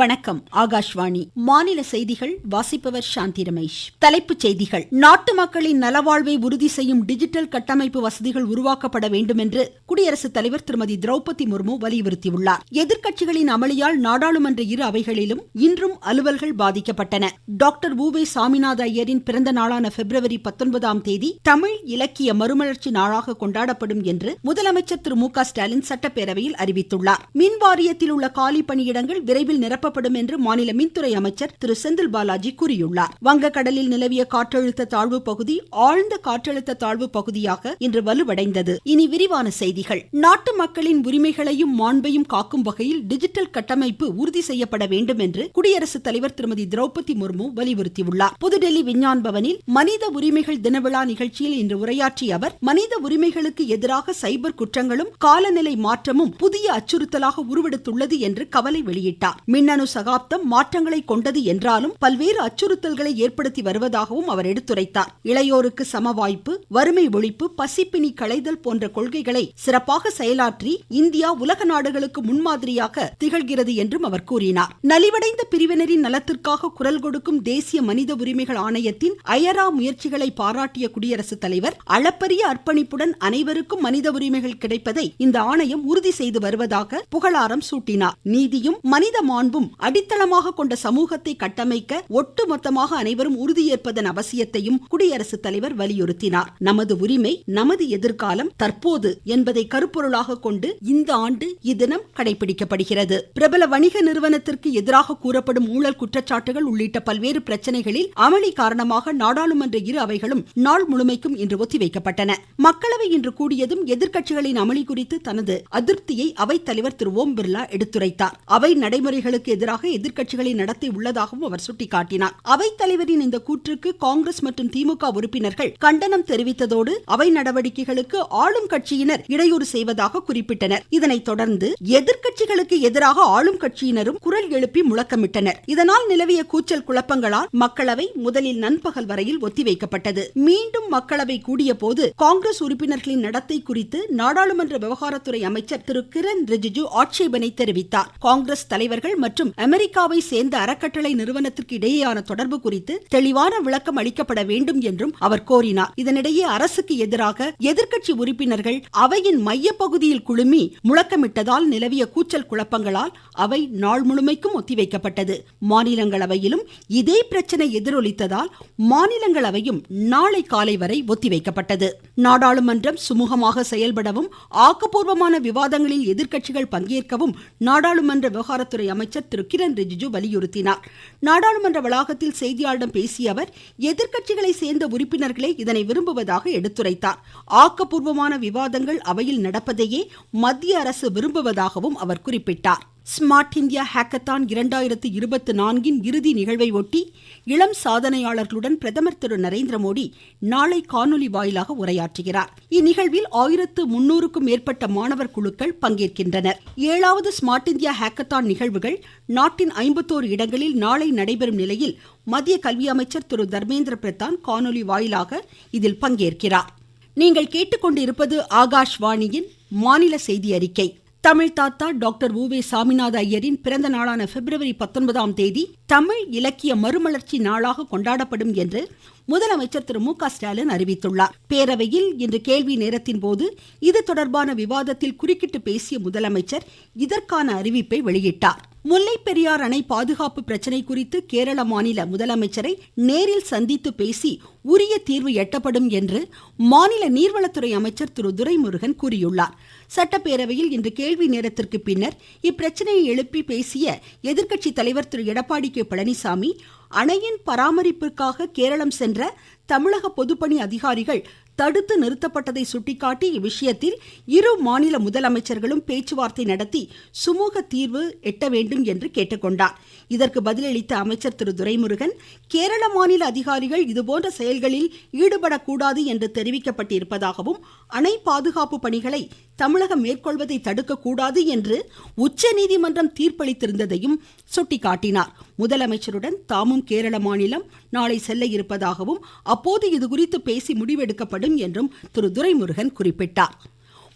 வணக்கம் ஆகாஷ்வாணி. மாநில செய்திகள் வாசிப்பவர் சாந்தி ரமேஷ். தலைப்புச் செய்திகள். நாட்டு மக்களின் நலவாழ்வை உறுதி செய்யும் டிஜிட்டல் கட்டமைப்பு வசதிகள் உருவாக்கப்பட வேண்டும் என்று குடியரசுத் தலைவர் திருமதி திரௌபதி முர்மு வலியுறுத்தியுள்ளார். எதிர்க்கட்சிகளின் அமளியால் நாடாளுமன்ற இரு அவைகளிலும் இன்றும் அலுவல்கள் பாதிக்கப்பட்டன. டாக்டர் உவே சாமிநாத ஐயரின் பிறந்த நாளான பிப்ரவரி பத்தொன்பதாம் தேதி தமிழ் இலக்கிய மறுமலர்ச்சி நாளாக கொண்டாடப்படும் என்று முதலமைச்சர் திரு மு க ஸ்டாலின் சட்டப்பேரவையில் அறிவித்துள்ளார். மின் வாரியத்தில் உள்ள காலி பணியிடங்கள் விரைவில் நிரப்ப நிறுவப்படும் என்று மாநில மின்துறை அமைச்சர் திரு செந்தில் பாலாஜி கூறியுள்ளார். வங்கக்கடலில் நிலவிய காற்றழுத்த தாழ்வு பகுதி ஆழ்ந்த காற்றழுத்த தாழ்வு பகுதியாக இன்று வலுவடைந்தது. இனி விரிவான செய்திகள். நாட்டு மக்களின் உரிமைகளையும் மாண்பையும் காக்கும் வகையில் டிஜிட்டல் கட்டமைப்பு உறுதி செய்யப்பட வேண்டும் என்று குடியரசுத் தலைவர் திருமதி திரௌபதி முர்மு வலியுறுத்தியுள்ளார். புதுடெல்லி விஞ்ஞான் பவனில் மனித உரிமைகள் தினவிழா நிகழ்ச்சியில் இன்று உரையாற்றிய அவர் மனித உரிமைகளுக்கு எதிராக சைபர் குற்றங்களும் காலநிலை மாற்றமும் புதிய அச்சுறுத்தலாக உருவெடுத்துள்ளது என்று கவலை வெளியிட்டார். மின்னணு சகாப்தம் மாற்றங்களை கொண்டது என்றாலும் பல்வேறு அச்சுறுத்தல்களை ஏற்படுத்தி வருவதாகவும் அவர் எடுத்துரைத்தார். இளையோருக்கு சம வாய்ப்பு வறுமை ஒழிப்பு பசிப்பினி களைதல் போன்ற கொள்கைகளை சிறப்பாக செயலாற்றி இந்தியா உலக நாடுகளுக்கு முன்மாதிரியாக திகழ்கிறது என்றும் அவர் கூறினார். நலிவடைந்த பிரிவினரின் நலத்திற்காக குரல் கொடுக்கும் தேசிய மனித உரிமைகள் ஆணையத்தின் அயரா முயற்சிகளை பாராட்டிய குடியரசுத் தலைவர் அளப்பரிய அர்ப்பணிப்புடன் அனைவருக்கும் மனித உரிமைகள் கிடைப்பதை இந்த ஆணையம் உறுதி செய்து வருவதாக புகழாரம் சூட்டினார். நீதியும் மனித மாண்பும் அடித்தளமாக கொண்ட சமூகத்தை கட்டமைக்க ஒட்டுமொத்தமாக அனைவரும் உறுதியேற்பதன் அவசியத்தையும் குடியரசுத் தலைவர் வலியுறுத்தினார். நமது உரிமை நமது எதிர்காலம் தற்போது என்பதை கருப்பொருளாக கொண்டு இந்த ஆண்டு இத்தினம் கடைபிடிக்கப்படுகிறது. பிரபல வணிக நிறுவனத்திற்கு எதிராக கூறப்படும் ஊழல் குற்றச்சாட்டுகள் உள்ளிட்ட பல்வேறு பிரச்சனைகளில் அமளி காரணமாக நாடாளுமன்ற இரு அவைகளும் நாள் முழுமைக்கும் இன்று ஒத்திவைக்கப்பட்டன. மக்களவை இன்று கூடியதும் எதிர்க்கட்சிகளின் அமளி குறித்து தனது அதிருப்தியை அவைத்தலைவர் திரு ஓம் பிர்லா எடுத்துரைத்தார். அவை நடைமுறைகளுக்கு எதிராக எதிர்க்கட்சிகளின் நடத்தை உள்ளதாகவும் அவர் சுட்டிக்காட்டினார். அவைத்தலைவரின் இந்த கூற்றுக்கு காங்கிரஸ் மற்றும் திமுக உறுப்பினர்கள் கண்டனம் தெரிவித்ததோடு அவை நடவடிக்கைகளுக்கு ஆளும் கட்சியினர் இடையூறு செய்வதாக குறிப்பிட்டனர். இதனைத் தொடர்ந்து எதிர்கட்சிகளுக்கு எதிராக ஆளும் கட்சியினரும் குரல் எழுப்பி முழக்கமிட்டனர். இதனால் நிலவிய கூச்சல் குழப்பங்களால் மக்களவை முதலில் நண்பகல் வரையில் ஒத்திவைக்கப்பட்டது. மீண்டும் மக்களவை கூடிய போது காங்கிரஸ் உறுப்பினர்களின் நடத்தை குறித்து நாடாளுமன்ற விவகாரத்துறை அமைச்சர் திரு கிரண் ரிஜிஜு ஆட்சேபனை தெரிவித்தார். காங்கிரஸ் தலைவர்கள் மற்றும் அமெரிக்காவை சேர்ந்த அறக்கட்டளை நிறுவனத்திற்கு இடையேயான தொடர்பு குறித்து தெளிவான விளக்கம் அளிக்கப்பட வேண்டும் என்றும் அவர் கோரினார். இதனிடையே மத்திய அரசுக்கு எதிராக எதிர்க்கட்சி உறுப்பினர்கள் அவையின் மையப்பகுதியில் குழுமி முழக்கமிட்டதால் நிலவிய கூச்சல் குழப்பங்களால் அவை நாள் முழுமைக்கும் ஒத்திவைக்கப்பட்டது. மாநிலங்களவையிலும் இதே பிரச்சனை எதிரொலித்ததால் மாநிலங்களவையும் நாளை காலை வரை ஒத்திவைக்கப்பட்டது. நாடாளுமன்றம் சுமூகமாக செயல்படவும் ஆக்கப்பூர்வமான விவாதங்களில் எதிர்க்கட்சிகள் பங்கேற்கவும் நாடாளுமன்ற விவகாரத்துறை அமைச்சர் திரு. கிரண் ரிஜிஜு வலியுறுத்தினார். நாடாளுமன்ற வளாகத்தில் செய்தியாளர்களிடம் பேசிய அவர் எதிர்க்கட்சிகளை சேர்ந்த உறுப்பினர்களே இதனை வருவதாக எடுத்துரைத்தார். ஆக்கப்பூர்வமான விவாதங்கள் அவையில் நடப்பதையே மத்திய அரசு விரும்புவதாகவும் அவர் குறிப்பிட்டார். ஸ்மார்ட் இந்தியா ஹேக்கத்தான் இரண்டாயிரத்து இருபத்தி நான்கின் இறுதி நிகழ்வை ஒட்டி இளம் சாதனையாளர்களுடன் பிரதமர் திரு நரேந்திர மோடி நாளை காணொலி வாயிலாக உரையாற்றுகிறார். இந்நிகழ்வில் ஆயிரத்து முன்னூறுக்கும் மேற்பட்ட மாணவர் குழுக்கள் பங்கேற்கின்றனர். ஏழாவது ஸ்மார்ட் இந்தியா ஹேக்கத்தான் நிகழ்வுகள் நாட்டின் ஐம்பத்தோரு இடங்களில் நாளை நடைபெறும் நிலையில் மத்திய கல்வி அமைச்சர் திரு தர்மேந்திர பிரதான் காணொலி வாயிலாக இதில் பங்கேற்கிறார். நீங்கள் கேட்டுக்கொண்டிருப்பது ஆகாஷ்வாணியின் மாநில செய்தி அறிக்கை. தமிழ் தாத்தா டாக்டர் உவே சாமிநாத ஐயரின் பிறந்த நாளான பிப்ரவரி பத்தொன்பதாம் தேதி தமிழ் இலக்கிய மறுமலர்ச்சி நாளாக கொண்டாடப்படும் என்று முதலமைச்சர் திரு மு க ஸ்டாலின் அறிவித்துள்ளார். பேரவையில் இன்று கேள்வி நேரத்தின் போது இது தொடர்பான விவாதத்தில் குறுக்கிட்டு பேசிய முதலமைச்சர் இதற்கான அறிவிப்பை வெளியிட்டார். முல்லை பெரியார் அணை பாதுகாப்பு பிரச்சனை குறித்து கேரள மாநில முதலமைச்சரை நேரில் சந்தித்து பேசி உரிய தீர்வு எட்டப்படும் என்று மாநில நீர்வளத்துறை அமைச்சர் திரு துரைமுருகன் கூறியுள்ளார். சட்டப்பேரவையில் இன்று கேள்வி நேரத்திற்கு பின்னர் இப்பிரச்சனையை எழுப்பி பேசிய எதிர்க்கட்சி தலைவர் திரு எடப்பாடி கே. பழனிசாமி அணையின் பராமரிப்பிற்காக கேரளம் சென்ற தமிழக பொதுப்பணி அதிகாரிகள் தடுத்து நிறுத்தப்பட்டதை சுட்டிக்காட்டி இவ்விஷயத்தில் இரு மாநில முதலமைச்சர்களும் பேச்சுவார்த்தை நடத்தி சுமூக தீர்வு எட்ட வேண்டும் என்று கேட்டுக்கொண்டார். இதற்கு பதிலளித்த அமைச்சர் திரு துரைமுருகன் கேரள மாநில அதிகாரிகள் இதுபோன்ற செயல்களில் ஈடுபடக்கூடாது என்று தெரிவிக்கப்பட்டிருப்பதாகவும் அணை பாதுகாப்பு பணிகளை தமிழகம் மேற்கொள்வதை தடுக்கக்கூடாது என்று உச்சநீதிமன்றம் தீர்ப்பளித்திருந்ததையும் சுட்டிக்காட்டினார். முதலமைச்சருடன் தாமும் கேரள மாநிலம் நாளை செல்ல இருப்பதாகவும் அப்போது இதுகுறித்து பேசி முடிவெடுக்கப்படும் என்றும் திரு துரைமுருகன் குறிப்பிட்டார்.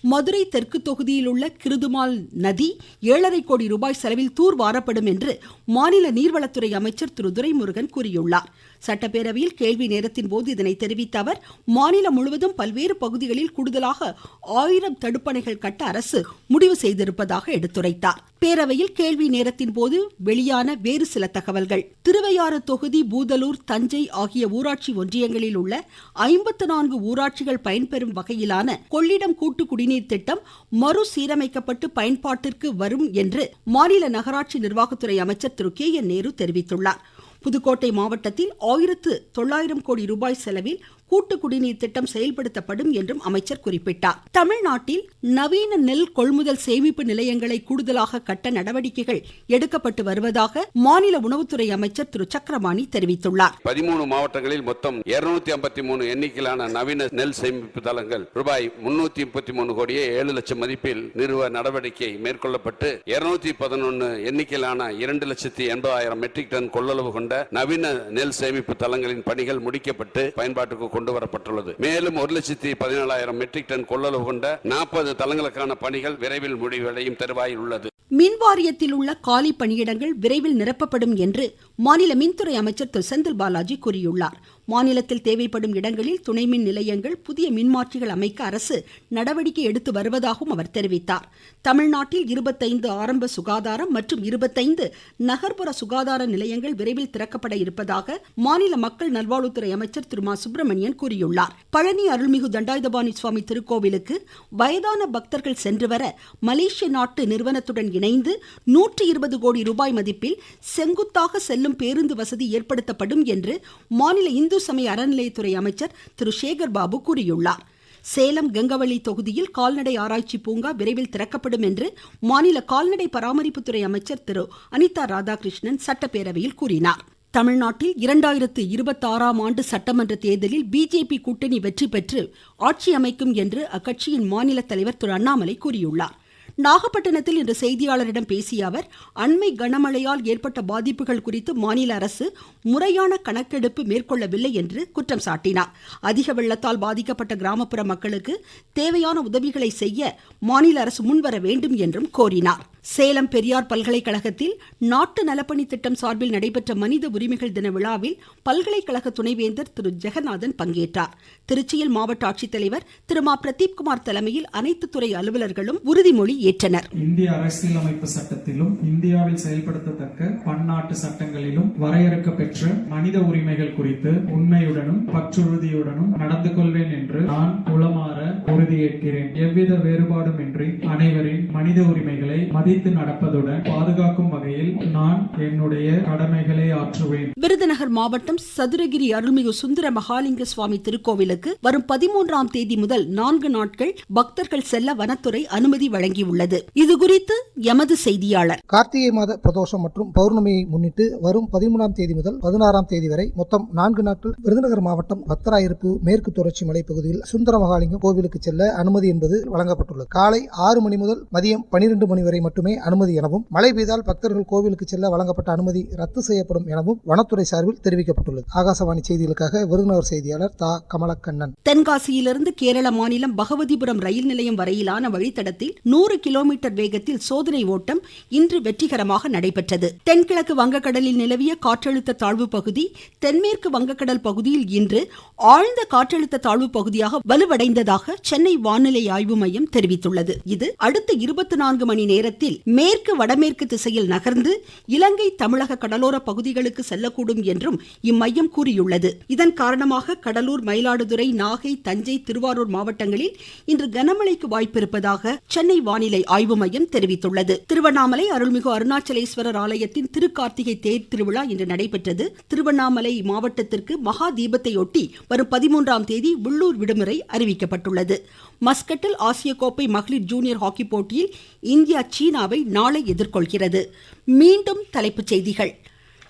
மதுரை தெற்கு தொகுதியில் உள்ள கிருதுமால் நதி ஏழரை கோடி ரூபாய் செலவில் தூர் வாரப்படும் என்று மாநில நீர்வளத்துறை அமைச்சர் திரு துரைமுருகன் கூறியுள்ளார். சட்டப்பேரவையில் கேள்வி நேரத்தின் போது இதனை தெரிவித்த அவர் மாநிலம் முழுவதும் பல்வேறு பகுதிகளில் கூடுதலாக ஆயிரம் தடுப்பணைகள் கட்ட அரசு முடிவு செய்திருப்பதாக எடுத்துரைத்தார். பேரவையில் கேள்வி நேரத்தின் போது வெளியான வேறு சில தகவல்கள். திருவையாறு தொகுதி பூதலூர் தஞ்சை ஆகிய ஊராட்சி ஒன்றியங்களில் உள்ள ஐம்பத்து நான்கு ஊராட்சிகள் பயன்பெறும் வகையிலான கொள்ளிடம் கூட்டு குடிநீர் திட்டம் மறுசீரமைக்கப்பட்டு பயன்பாட்டிற்கு வரும் என்று மாநில நகராட்சி நிர்வாகத்துறை அமைச்சர் திரு கே என் நேரு தெரிவித்துள்ளார். புதுக்கோட்டை மாவட்டத்தில் ஆயிரத்து தொள்ளாயிரம் கோடி ரூபாய் செலவில் கூட்டு குடிநீர் திட்டம் செயல்படுத்தப்படும் என்றும் அமைச்சர் குறிப்பிட்டார். தமிழ்நாட்டில் நவீன நெல் கொள்முதல் சேமிப்பு நிலையங்களை கூடுதலாக கட்ட நடவடிக்கைகள் எடுக்கப்பட்டு வருவதாக மாநில உணவுத்துறை அமைச்சர் திரு. சக்கரபாணி தெரிவித்துள்ளார். பதிமூணு மாவட்டங்களில் மொத்தம் இருநூத்தி ஐம்பத்தி மூணு எண்ணிக்கையிலான நவீன நெல் சேமிப்பு தளங்கள் ரூபாய் முன்னூத்தி முப்பத்தி மூணு கோடியே ஏழு லட்சம் மதிப்பில் நிறுவ நடவடிக்கை மேற்கொள்ளப்பட்டு இருநூத்தி பதினொன்னு எண்ணிக்கையிலான இரண்டு லட்சத்தி எண்பதாயிரம் மெட்ரிக் டன் கொள்ளளவு கொண்ட நவீன நெல் சேமிப்பு தளங்களின் பணிகள் முடிக்கப்பட்டு பயன்பாட்டுக்கு கொண்டு வரப்பட்டுள்ளது மேலும் ஒரு லட்சத்தி பதினேழாயிரம் மெட்ரிக் டன் கொள்ளளவு கொண்ட நாற்பது தளங்களுக்கான பணிகள் விரைவில் முடிவடையும் தருவாயில் உள்ளது. மின் வாரியத்தில் உள்ள காலி பணியிடங்கள் விரைவில் நிரப்பப்படும் என்று மாநில மின்துறை அமைச்சர் திரு செந்தில் பாலாஜி கூறியுள்ளார். மாநிலத்தில் தேவைப்படும் இடங்களில் துணை மின் நிலையங்கள் புதிய மின்மாற்றிகள் அமைக்க அரசு நடவடிக்கை எடுத்து வருவதாகவும் அவர் தெரிவித்தார். தமிழ்நாட்டில் இருபத்தைந்து ஆரம்ப சுகாதாரம் மற்றும் இருபத்தைந்து நகர்ப்புற சுகாதார நிலையங்கள் விரைவில் திறக்கப்பட இருப்பதாக மாநில மக்கள் நல்வாழ்வுத்துறை அமைச்சர் திரு மா சுப்பிரமணியன் கூறியுள்ளார். பழனி அருள்மிகு தண்டாயுதபாணி சுவாமி திருக்கோவிலுக்கு வயதான பக்தர்கள் சென்று வர மலேசிய நாட்டு நிறுவனத்துடன் இணைந்து நூற்றி இருபது கோடி ரூபாய் மதிப்பில் செங்குத்தாக செல்லும் பேருந்து வசதி ஏற்படுத்தப்படும் என்று மாநில இந்து சமய அறநிலையத்துறை அமைச்சர் திரு சேகர் பாபு கூறியுள்ளார். சேலம் கங்கவள்ளி தொகுதியில் கால்நடை ஆராய்ச்சி பூங்கா விரைவில் திறக்கப்படும் என்று மாநில கால்நடை பராமரிப்புத்துறை அமைச்சர் திரு அனிதா ராதாகிருஷ்ணன் சட்டப்பேரவையில் கூறினார். தமிழ்நாட்டில் இரண்டாயிரத்து இருபத்தாறாம் ஆண்டு சட்டமன்ற தேர்தலில் பிஜேபி கூட்டணி வெற்றி பெற்று ஆட்சி அமைக்கும் என்று அக்கட்சியின் மாநில தலைவர் திரு அண்ணாமலை கூறியுள்ளார். நாகப்பட்டினத்தில் இன்று செய்தியாளரிடம் பேசிய அவர் அண்மை கனமழையால் ஏற்பட்ட பாதிப்புகள் குறித்து மாநில அரசு முறையான கணக்கெடுப்பு மேற்கொள்ளவில்லை என்று குற்றம் சாட்டினார். அதிக வெள்ளத்தால் பாதிக்கப்பட்ட கிராமப்புற மக்களுக்கு தேவையான உதவிகளை செய்ய மாநில அரசு முன்வர வேண்டும் என்றும் கோரினார். சேலம் பெரியார் பல்கலைக்கழகத்தில் நாட்டு நலப்பணி திட்டம் சார்பில் நடைபெற்ற மனித உரிமைகள் தின விழாவில் பல்கலைக்கழக துணைவேந்தர் திரு. ஜெகநாதன் பங்கேற்றார். திருச்சியில் மாவட்ட ஆட்சித்தலைவர் திரு. மா. பிரதீப்குமார் தலைமையில் அனைத்து துறை அலுவலர்களும் உறுதிமொழி ஏற்றனர். இந்திய அரசியலமைப்பு சட்டத்திலும் இந்தியாவில் செயல்படுத்தத்தக்க பன்னாட்டு சட்டங்களிலும் வரையறுக்க பெற்ற மனித உரிமைகள் குறித்து உண்மையுடனும் பற்றுறுதியுடனும் நடந்து கொள்வேன் என்று நான் உளமாற உறுதியேற்கிறேன். எவ்வித வேறுபாடுமின்றி அனைவரின் மனித உரிமைகளை மதித்து நடப்பதுடன் பாதுகாக்கும் வகையில் நான் என்னுடைய கடமைகளை ஆற்றுவேன். விருதுநகர் மாவட்டம் சதுரகிரி அருள்மிகு சுந்தர மகாலிங்க சுவாமி திருக்கோவிலுக்கு வரும் பதிமூன்றாம் தேதி முதல் நான்கு நாட்கள் பக்தர்கள் செல்ல வனத்துறை அனுமதி வழங்கியுள்ளது. இதுகுறித்து எமது செய்தியாளர். கார்த்திகை மாத பிரதோஷம் மற்றும் பௌர்ணமியை முன்னிட்டு வரும் பதிமூணாம் தேதி முதல் பதினாறாம் தேதி வரை மொத்தம் நான்கு நாட்கள் விருதுநகர் மாவட்டம் பத்தராயிருப்பு மேற்கு தொடர்ச்சி மலைப்பகுதியில் சுந்தர மகாலிங்கம் கோவிலுக்கு செல்ல அனுமதி என்பது வழங்கப்பட்டுள்ளது. காலை ஆறு மணி முதல் மதியம் பனிரெண்டு மணி வரை மட்டுமே அனுமதி எனவும் மழை பெய்தால் பக்தர்கள் கோவிலுக்கு செல்ல வழங்கப்பட்ட அனுமதி ரத்து செய்யப்படும் எனவும் வனத்துறை சார்பில் தெரிவிக்கப்பட்டுள்ளது. ஆகாசவாணி செய்திகளுக்காக விருதுநகர் செய்தியாளர் தா. கமலக்கண்ணன். தென்காசியிலிருந்து கேரள மாநிலம் பகவதிபுரம் ரயில் நிலையம் வரையிலான வழித்தடத்தில் நூறு கிலோமீட்டர் வேகத்தில் சோதனை ஓட்டம் இன்று வெற்றிகரமாக நடைபெற்றது. தென்கிழக்கு வங்கக்கடலில் நிலவிய காற்றழுத்த தாழ்வு பகுதி தென்மேற்கு வங்கக்கடல் பகுதியில் இன்று ஆழ்ந்த காற்றழுத்த தாழ்வு பகுதியாக வலுவடைந்ததாக சென்னை வானிலை ஆய்வு மையம் தெரிவித்துள்ளது. இது அடுத்த இருபத்தி நான்கு மணி நேரத்தில் மேற்கு வடமேற்கு திசையில் நகர்ந்து இலங்கை தமிழக கடலோர பகுதிகளுக்கு செல்லக்கூடும் என்றும் இம்மையம் கூறியுள்ளது. இதன் காரணமாக கடலூர் மயிலாடுதுறை நாகை தஞ்சை திருவாரூர் மாவட்டங்களில் இன்று கனமழைக்கு வாய்ப்பிருப்பதாக சென்னை வானிலை ஆய்வு மையம் தெரிவித்துள்ளது. திருவண்ணாமலை அருள்மிகு அருணாச்சலேஸ்வரர் ஆலயத்தின் கார்த்திகை தேர் திருவிழா இன்று நடைபெற்றது. திருவண்ணாமலை மாவட்டத்திற்கு மகா தீபத்தையொட்டி வரும் பதிமூன்றாம் தேதி உள்ளூர் விடுமுறை அறிவிக்கப்பட்டுள்ளது. மஸ்கட்டில் ஆசிய கோப்பை மகளிர் ஜூனியர் ஹாக்கி போட்டியில் இந்தியா சீனாவை நாளை எதிர்கொள்கிறது. மீண்டும் தலைப்புச் செய்திகள்.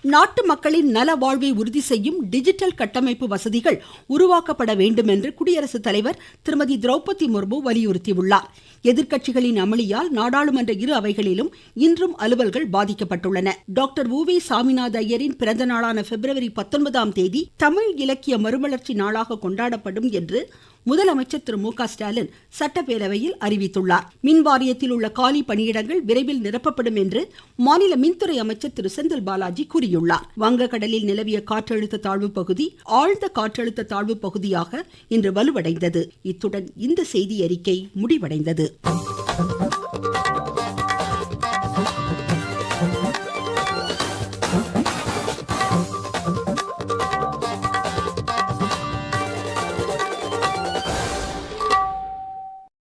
நாட்டு மக்களின் நல வாழ்வை உறுதி செய்யும் டிஜிட்டல் கட்டமைப்பு வசதிகள் உருவாக்கப்பட வேண்டும் என்று குடியரசுத் தலைவர் திருமதி திரௌபதி முர்மு வலியுறுத்தியுள்ளார். எதிர்க்கட்சிகளின் அமளியால் நாடாளுமன்ற இரு அவைகளிலும் இன்றும் அலுவல்கள் பாதிக்கப்பட்டுள்ளன. டாக்டர் உ வி சாமிநாத ஐயரின் பிறந்த நாளான பிப்ரவரி பத்தொன்பதாம் தேதி தமிழ் இலக்கிய மறுமலர்ச்சி நாளாக கொண்டாடப்படும் என்று முதலமைச்சர் திரு மு க ஸ்டாலின் சட்டப்பேரவையில் அறிவித்துள்ளார். மின் வாரியத்தில் உள்ள காலி பணியிடங்கள் விரைவில் நிரப்பப்படும் என்று மாநில மின்துறை அமைச்சர் திரு செந்தில் பாலாஜி கூறியுள்ளார். வங்கக்கடலில் நிலவிய காற்றழுத்த தாழ்வு பகுதி ஆழ்ந்த காற்றழுத்த தாழ்வு பகுதியாக இன்று வலுவடைந்தது. இத்துடன் இந்த செய்தி அறிக்கை முடிவடைந்தது.